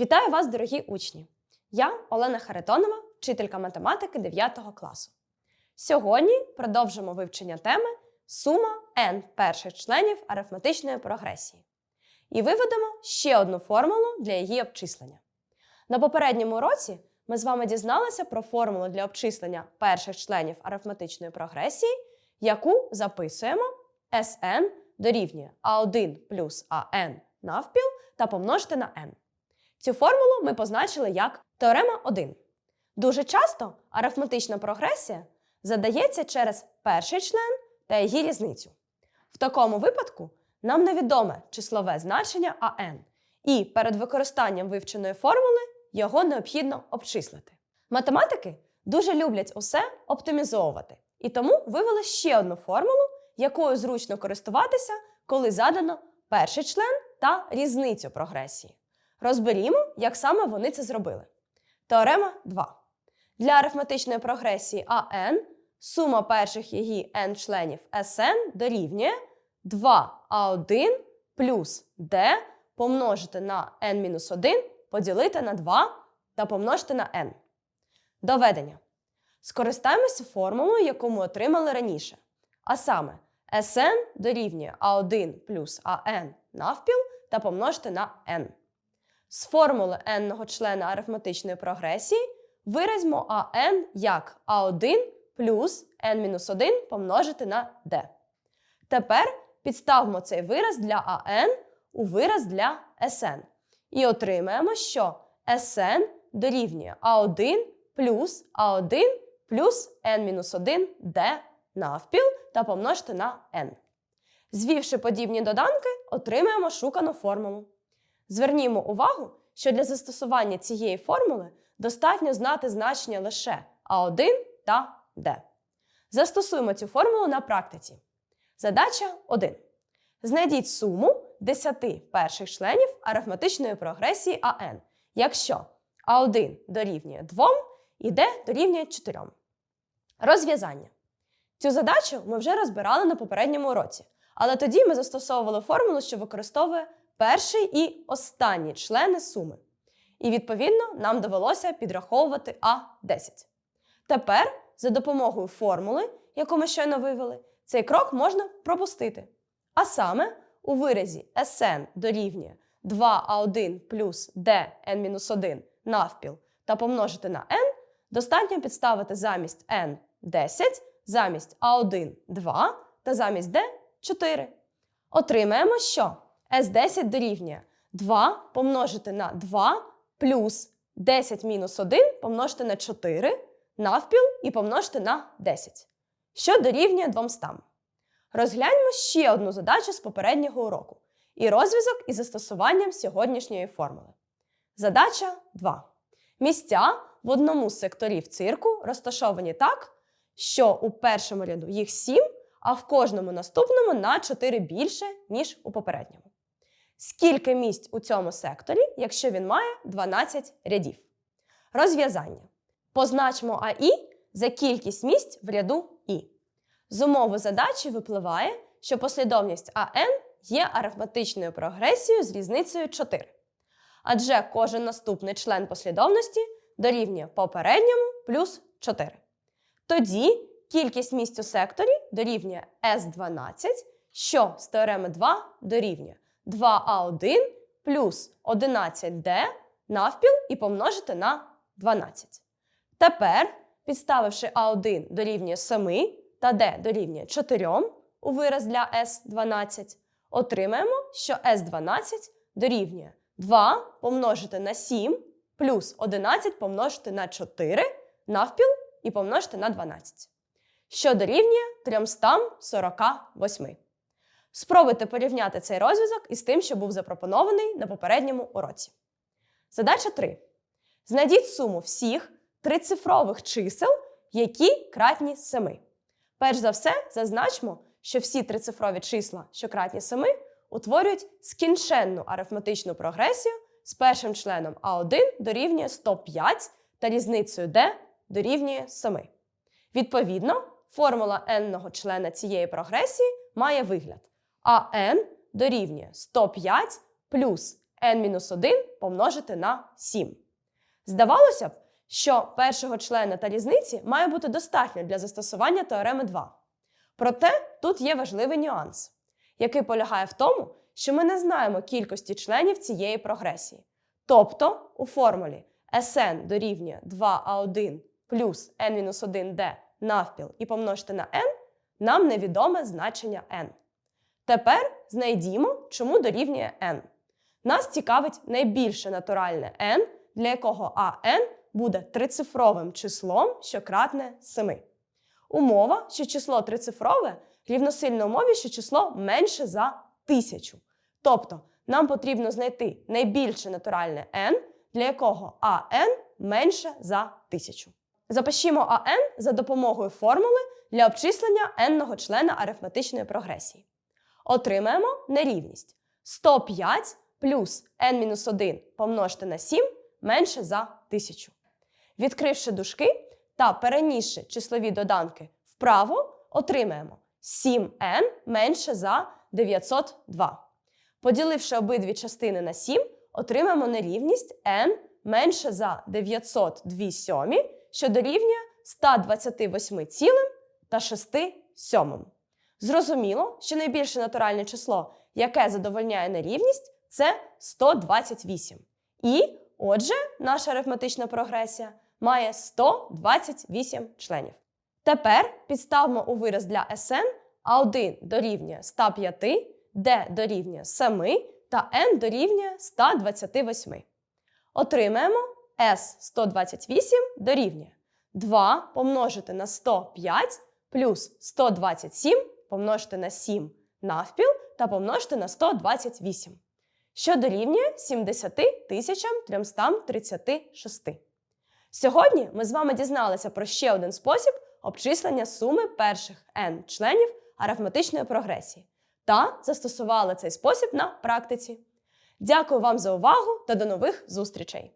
Вітаю вас, дорогі учні! Я Олена Харитонова, вчителька математики 9 класу. Сьогодні продовжимо вивчення теми сума n перших членів арифметичної прогресії і виведемо ще одну формулу для її обчислення. На попередньому уроці ми з вами дізналися про формулу для обчислення перших членів арифметичної прогресії, яку записуємо Sn дорівнює a1 плюс an навпіл та помножити на n. Цю формулу ми позначили як теорема 1. Дуже часто арифметична прогресія задається через перший член та її різницю. В такому випадку нам невідоме числове значення АН, і перед використанням вивченої формули його необхідно обчислити. Математики дуже люблять усе оптимізовувати, і тому вивели ще одну формулу, якою зручно користуватися, коли задано перший член та різницю прогресії. Розберімо, як саме вони це зробили. Теорема 2. Для арифметичної прогресії АН сума перших її n членів Sn дорівнює 2А1 плюс d помножити на n-1 поділити на 2 та помножити на n. Доведення. Скористаємося формулою, яку ми отримали раніше. А саме Sn дорівнює А1 плюс АН навпіл та помножити на n. З формули n-го члена арифметичної прогресії виразьмо АН як А1 плюс n-1 помножити на d. Тепер підставимо цей вираз для АН у вираз для Sn. І отримаємо, що Sn дорівнює А1 плюс А1 плюс n-1 d навпіл та помножити на n. Звівши подібні доданки, отримаємо шукану формулу. Звернімо увагу, що для застосування цієї формули достатньо знати значення лише А1 та d. Застосуємо цю формулу на практиці. Задача 1. Знайдіть суму 10 перших членів арифметичної прогресії АН, якщо А1 дорівнює 2 і d дорівнює 4. Розв'язання. Цю задачу ми вже розбирали на попередньому уроці, але тоді ми застосовували формулу, що використовує перший і останні члени суми. І, відповідно, нам довелося підраховувати А10. Тепер, за допомогою формули, яку ми щойно вивели, цей крок можна пропустити. А саме, у виразі Sn дорівнює 2А1 плюс dn-1 навпіл та помножити на n, достатньо підставити замість n 10, замість А1 2 та замість d 4. Отримаємо, що S10 дорівнює 2 помножити на 2 плюс 10 мінус 1 помножити на 4 навпіл і помножити на 10, що дорівнює 200. Розгляньмо ще одну задачу з попереднього уроку і розв'язок із застосуванням сьогоднішньої формули. Задача 2. Місця в одному з секторів цирку розташовані так, що у першому ряду їх 7, а в кожному наступному на 4 більше, ніж у попередньому. Скільки місць у цьому секторі, якщо він має 12 рядів? Розв'язання. Позначмо АІ за кількість місць в ряду І. З умови задачі випливає, що послідовність АН є арифметичною прогресією з різницею 4. Адже кожен наступний член послідовності дорівнює попередньому плюс 4. Тоді кількість місць у секторі дорівнює S12, що з теореми 2 дорівнює 2А1 плюс 11D навпіл і помножити на 12. Тепер, підставивши А1 дорівнює 7 та D дорівнює 4 у вираз для S12, отримаємо, що S12 дорівнює 2 помножити на 7 плюс 11 помножити на 4 навпіл і помножити на 12, що дорівнює 348. Спробуйте порівняти цей розв'язок із тим, що був запропонований на попередньому уроці. Задача 3. Знайдіть суму всіх трицифрових чисел, які кратні 7. Перш за все, зазначмо, що всі трицифрові числа, що кратні 7, утворюють скінченну арифметичну прогресію з першим членом А1 дорівнює 105 та різницею d дорівнює 7. Відповідно, формула n-го члена цієї прогресії має вигляд. А n дорівнює 105 плюс n-1 помножити на 7. Здавалося б, що першого члена та різниці має бути достатньо для застосування теореми 2. Проте тут є важливий нюанс, який полягає в тому, що ми не знаємо кількості членів цієї прогресії. Тобто у формулі Sn дорівнює 2a1 плюс n-1d навпіл і помножити на n, нам невідоме значення n. Тепер знайдімо, чому дорівнює n. Нас цікавить найбільше натуральне n, для якого an буде трицифровим числом, що кратне 7. Умова, що число трицифрове рівносильне умові, що число менше за тисячу. Тобто нам потрібно знайти найбільше натуральне n, для якого an менше за тисячу. Запишімо an за допомогою формули для обчислення n-го члена арифметичної прогресії. Отримаємо нерівність 105 плюс n-1 помножити на 7 менше за 1000. Відкривши дужки та перенісши числові доданки вправо, отримаємо 7n менше за 902. Поділивши обидві частини на 7, отримаємо нерівність n менше за 902 сьомі, що дорівнює 128 цілим та 6 сьомим. Зрозуміло, що найбільше натуральне число, яке задовольняє нерівність, це 128. І, отже, наша арифметична прогресія має 128 членів. Тепер підставимо у вираз для Sn А1 дорівнює 105, D дорівнює 7 та N дорівнює 128. Отримаємо S128 дорівнює 2 помножити на 105 плюс 127 помножити на 7 навпіл та помножити на 128, що дорівнює 70 336. Сьогодні ми з вами дізналися про ще один спосіб обчислення суми перших n членів арифметичної прогресії та застосували цей спосіб на практиці. Дякую вам за увагу та до нових зустрічей!